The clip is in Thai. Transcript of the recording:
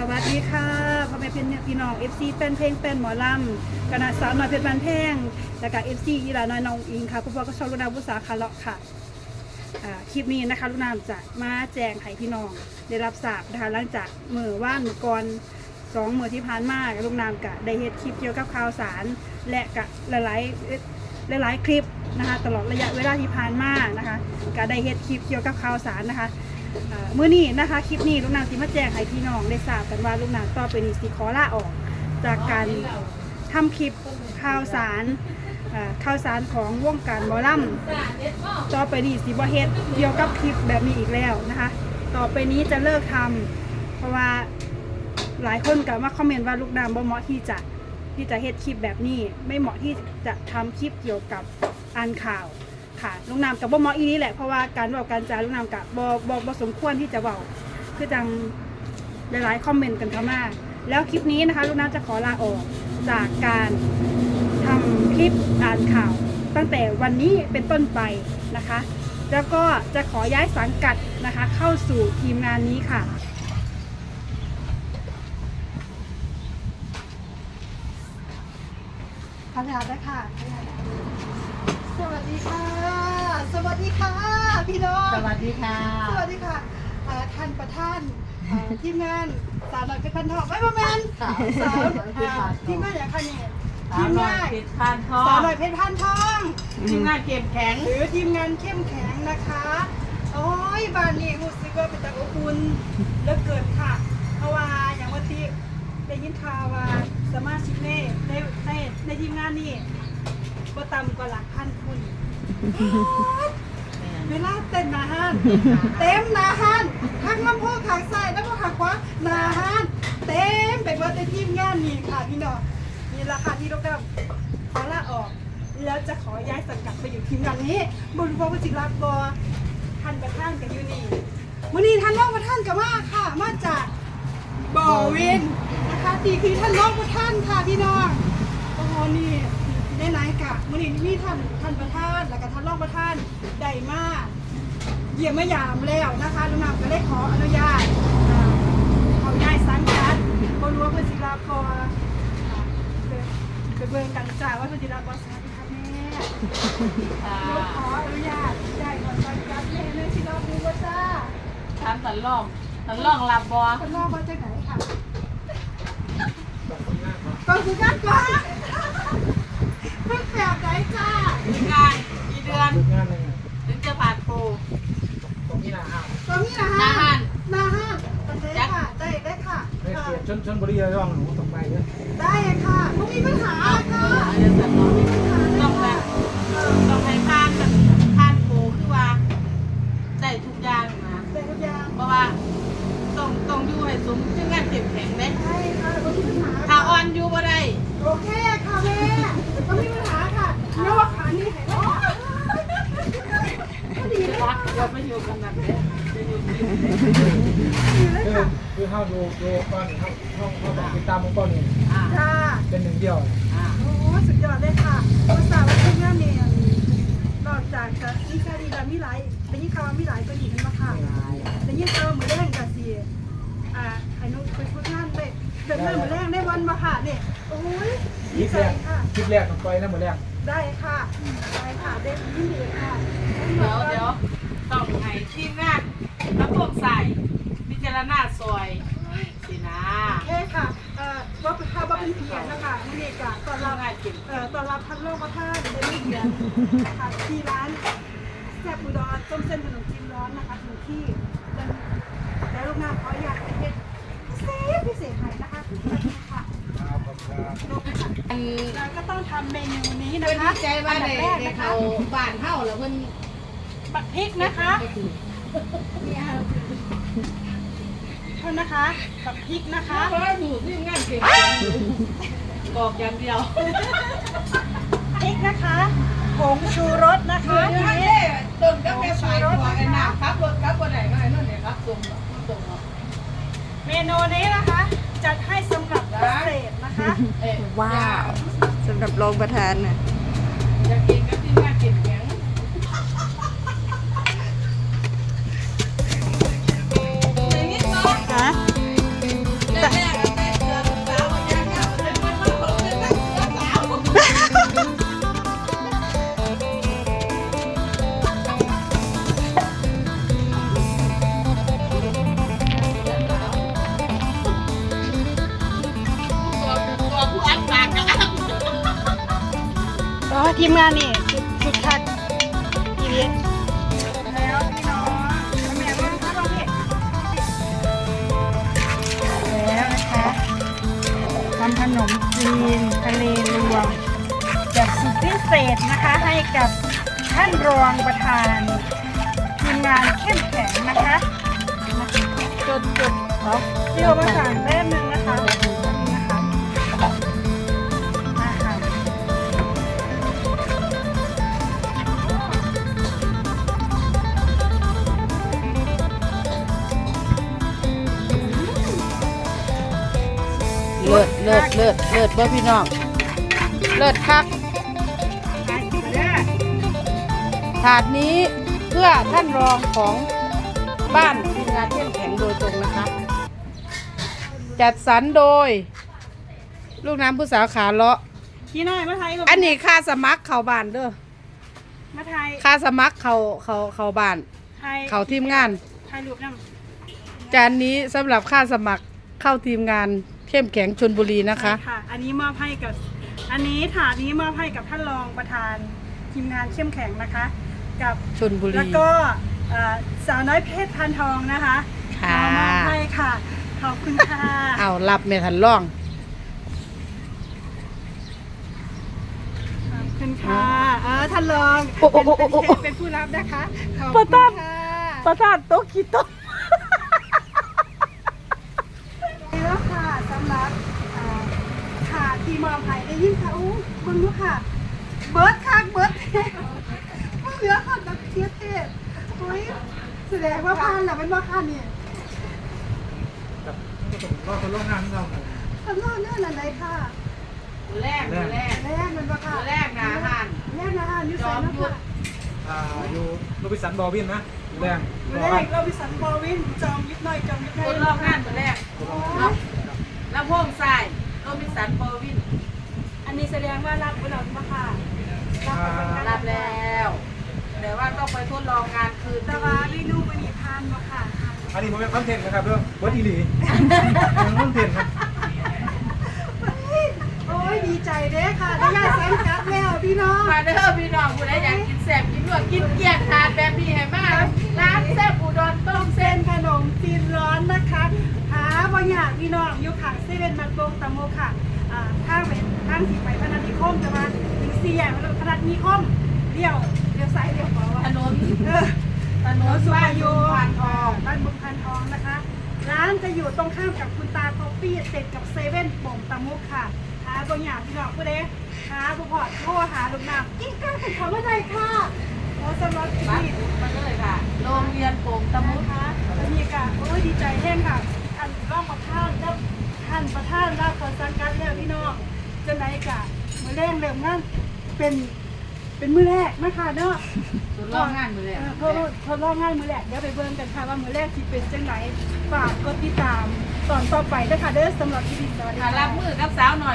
สวัสดีค่ะพ่อแม่พี่พี่น้อง FC แฟนเพลงแฟนหมอลำคณะสาวน้อยเพชรบานแพงและก็ FC อีหลาน้อยน้องอิงค่ะคุณพ่อก็ชอบลูกนาบุษาคาเลาะค่ะคลิปนี้นะคะลูกนาจะมาแจ้งให้พี่น้อง ได้รับทราบนะคะหลังจากมือว่านก่อนสองมือที่ผ่านมาลูกนามกะได้เฮ็ดคลิปเกี่ยวกับข่าวสาร และกะหลายหลายๆคลิปนะคะตลอดระยะเวลาที่ผ่านมานะคะก็ได้เฮ็ดคลิปเกี่ยวกับข่าวสารนะคะ เมื่อนี้นะคะคลิปนี้ลูกนางสิมาแจ้งให้พี่น้องได้ทราบกันว่าลูกนางต่อไปนี้สิขอลาออก จากการทำคลิปข่าวสารอ่อข่าวสารของวงการหมอลำต่อไปนี้สิบ่เฮ็ดเกี่ยวกับคลิปแบบนี้อีกแล้วนะคะ ต่อไปนี้จะเลิกทำเพราะว่าหลายคนก็มาคอมเมนต์ว่าลูกนางบ่เหมาะที่จะที่จะเฮ็ดคลิปแบบนี้ ไม่เหมาะที่จะทำคลิปเกี่ยวกับอ่านข่าว ค่ะลุงนามกับบ่เหมออีนี้แหละเพราะว่าการเว้าการจาลุงนามกับบ่บ่บ่สมควรที่จะเว้าคือจังหลายๆคอมเมนต์กันเข้ามาแล้วคลิปนี้นะคะลุงนามจะขอลาออกจากการทำคลิปอ่านข่าว ตั้งแต่วันนี้เป็นต้นไปนะคะ แล้วก็จะขอย้ายสังกัดนะคะ เข้าสู่ทีมงานนี้ค่ะขออนุญาตด้วยค่ะสวัสดีค่ะ สวัสดีค่ะ พี่น้อง สวัสดีค่ะ สวัสดีค่ะเอ่อท่านประธานเอ่อทีมงานสาวน้อยเพชรพันทองไม่ประมาณสาวสาวน้อยเพชรพันทองเอ่อทีมงานอย่างค่ะนี่สาทีวมน้อยงานเพชรพันทอสาวงน้อยเพชรพันทองทีมงานเก็บแข็ง หรือทีมงานเข้มแข็งนะคะ โอ้ยบ้านนี้รู้สึกว่าเป็นตะอบอุ่นเหลือเกินค่ะ เพราะว่าอย่างวันที่ได้ยินข่าวว่าสมาชิกในในในในทีมงานนี่ก็ต่ำกว่าหลักพันคน เวลาเต้นหนาฮันเต็มหนาฮันทั้งลำโพงขางซ้ายแล้วก็ขางขวาหนาฮันเต็มไปหมดในทีมงานนี่ค่ะพี่น้องนี่ราคาที่เรากำขอลาออก แล้วจะขอย้ายสังกัดไปอยู่ทีมงานนี้บนพระวจิรักบอท่านประธานกับยูนีวันนี้ท่านรองประธานกับมาค่ะมาจากบ่อวินนะคะดีคือท่านรองประธานค่ะพี่น้องโอ้โหนี่ ได้ไหนกะวันนี้มีท่านท่านประธาน แล้วก็ท่านรองประธานได้มากเยี่ยมมายามแล้วนะคะลุงนำก็ได้ขออนุญาตอ่าเขาย้สังกัดบนรั้วพระจิรักษ์บอไปเบิ่งกันจ้าว่าพระจิรักษ์บอสวัสดีค่ะแม่ขออนุญาตได้ก่อนสังกัดแม่เลยที่เราดูว่าจ้าทำตันล่องตันล่องรับบอคนนอกมาจากไหนค่ะก่อนสุดยอดก่อน เพิ่งแบบไหนจ้าทีมงานกี่เดือนงานหนึ่งถึงจะผ่านโปรตรงนี้นะอ้าวตรงนี้นะหน้าฮะห้านนาห้านได้ค่ะ ได้ได้ค่ะ ได้เกียรติชนชนบุรีระยองหนูตกไปเนี่ยได้ค่ะไม่มีปัญหาค่ะเอาเรื่องตันล่องไม่มีปัญหาต้องเลแบยบค่ะต้องให้ผ่านแบบผ่านโปรคือว่าได้ทุกอย่างนะได้ทุกอย่างเพราะว่าต้องต้องอยู่ให้สมทีมงานเก็บแข็งเด้ได้ค่ะไม่มีปัญหาถ้าอ่อนอยู่บ่ได้ โอเคค่ะแม่ไม่มีปัญหาค่ะยกขานี่ให้ได้ก็ดีเลย รั ค่ะ กเราไปอยู่กันแบบนี้จะอยู่ที่ ดีเลย คือค่ะคือเข้าดูดูก้อนเข้าเข้าเข้าไปติดตามก้อนนี่อ่าค่ะเป็นหนึ่งเดียวอ่าโอ้สุดยอดเลยค่ะภาษาวัฒนธรรมเนี่ยนอกจากจะมีคดีแบบมีหลายแต่ยิ่งคำว่ามีหลายก็ดีขึ้นมาค่ะแต่ยิ่งคำว่ามือแรงกับสีอ่าไอ้นุไปพูดงานไปเป็นเรื่องมือแรงได้วันมาค่ะเนี่ยโอ้ยคดีลิปใจแรกค่ะคลิปแรกต้องไปนะหมดแรกได้ค่ะได้ค่ะได้ยินดีค่ะเดี๋ยวเดี๋ยวต้องให้ทีมงาน แล้วพวกใส่พิจารณาซอยสินะโอเคค่ะเอ่อว่าค่ะว่าเป็นเพียงนะคะมื่อนี้กะตอนเรารับงานกินเอ่อตอนรับท่านโลกพระธาตุได้ไม่เดือนค่ะที่ร้านแซ่บอุดรต้มเส้นขนมจีนร้อนนะคะถึงที่จังแล้วลูกน้ำขออยากเป็นพิเศษพิเศษให้นะคะค่ะครับขอบคุณครับลงค่ะอันเราก็ต้องทำเมนูนี้เพิ่นะนคะดีใจว่าได้อันดับแรกได้นะคะเข้าบ้านเฮาแล้วเพิ่นบักพริกนะคะ เนี่ยโทษนะคะบักพริกนะคะเพราะอยู่ทีมงานเก่งบอกอย่างเดียวพริกนะคะผงชูรสนะคะทีนี้ต้นก็ไม่ฝ่ายตัวกันนะขับรถขับบ่ได้ก็ไอ้นั่นเนี่ยครับส่งส่งเมนูนี้นะคะ จัดให้สำหรับพิเศษนะคะเอ๊ะว้าวสำหรับรองประธานน่ะ ทีมงานนี่สุดสุดทักทีนี้แล้วพี่น้องแม่ว่าถ้าเราเห็นแล้วนะคะทำขนมจีนทะเลรวมแบบสุดพิเศษนะคะให้กับท่านรองประธานทีมงานเข้มแข็งนะคะจุดจุดๆเอาที่เรามาสั่งแม่หนึ่งนะคะ เลิศเลิศบ่พี่น้อง เลิศคักไปเด้อถาดนี้เพื่อท่านรองของบ้านทีมงานเข้มแข็งโดยตรงนะคะ จัดสรรโดย ลูกน้ำผู้สาวขาเลาะพี่น้อยมาไทยก่อันนี้ค่าสมัครเข้าบ้านเด้อมาไทยค่าสมัครเข้าเข้าเข้าบ้านไทยเข้าทีมงานไทยรูปน้จานนี้สำหรับค่าสมัครเข้าทีมงาน เข้มแข็งชนบุรีำนะคะ ค่ะ อันนี้มอบให้กับ อันนี้ถาดนี้มอบให้กับท่านรองประธานทีมงานเข้มแข็งนะคะ กับชนบุรี แล้วก็เอ่อสาวน้อยเพชรพันทองนะคะค่ะ มามอบให้ค่ะ ขอบคุณค่ะเอารับเมทันล่อง ขอบคุณค่ะเออท่านรองโอ้โอ้โอ้โอ้โอ้เป็นผู้รับนะคะขอบประคุณธานค่ะ ประธานโต๊ะกี่โต๊ะ นี่แล้วค่ะสำหรับอ่าค่ะ ที่มอบให้ได้ยินค่ะอู้คุณลูกค่ะ เบิร์ดค่ะเบิร์ดเทพเหลือค่ะแบบเทียเทพเฮ้ยแสดงว่าพานหรอเป็นว่าพานเนี่ยกับก็ต้องรอคนโรงงานเราทำนองนั่นอะไรค่ะแรกแรกแรกมันว่าค่ะแรกนะอาหารแรกนะฮะนิวไซน์นะจอมยุทคะธอ่าอยู่โรบิสันบอวินนะแรงแรกเราไปสันบอวินจอมยุทธน้อยจอมยุทธน้อยคนรอบงานคนแรกนะแล้วพวงทรายโรบิสันบอร์วิน อันนี้แสดงว่ารับไว้แล้วมาค่ะรับไปเป็นการรับแล้ว แต่ว่าต้องไปทดลองงานคืนแต่ว่าเมนูวันนี้ทานมาค่ะทานอันนี้ผมเป็นคอนเทนต์นะครับเรื่องเบิร์ดอีหลีเป็นคอนเทนต์ครับโอ้ยดีใจเด้อค่ะได้ยาแซงกัดแล้วพี่น้องมาเด้อพี่น้องผู้ใดอยากกินแซ่บกินลวกกินเกลียงทานแบบนี้ให้มากร้านแซ่บอุดรต้มเส้เส้นนขนมจีนร้อนนะคะหาบางอย่างพี่น้องอยู่ขางเซเว่นมันโปงตะโมค่ะ อ่าทางไปทางสีไปพนัสนิคมจะมาถึงสี่แยกพนัสนิคมเลี้ยวเลี้ยวซ้ายเลี้ยวขวาถวะนนเออถนนบ้านยูพานทองบ้านบุกพันทองนะคะ ร้านจะอยู่ตรงข้ามกับคุณตาคอฟฟี่เสร็จกับเซเว่นโป่งตะมุกค่ะหาบางอย่างพี่น้องผู้ใดหาบุพอดโทรหาลูกน้ำกิ้งก้าถึงเขาไม่ได้ค่ะโอ้สำหรับที่บ้านนี่มาเลยค่ะโรงเรียนโป่งตะมุนะคะแล้วนี่ก็โอ้ยดีใจแห้งค่ะท่านร่องประท่านแล้ว ท่านประท่านรับขอสังกัดแล้วพี่น้องจะไหนกะมือแรกเริ่มงานเป็นเป็นมือแรกนะคะเนาะทดลองงานมือแรกเออทดลองทดลองงานมือแรกเดี๋ยวไปเบิ่งกันค่ะว่ามือแรกสิเป็นจังไหนฝากกดติดตามตอนต่อไปด้วยค่ะเด้อสำหรับที่ดีสวัสดีค่ะค่ะรับมือกับสาวหน่อย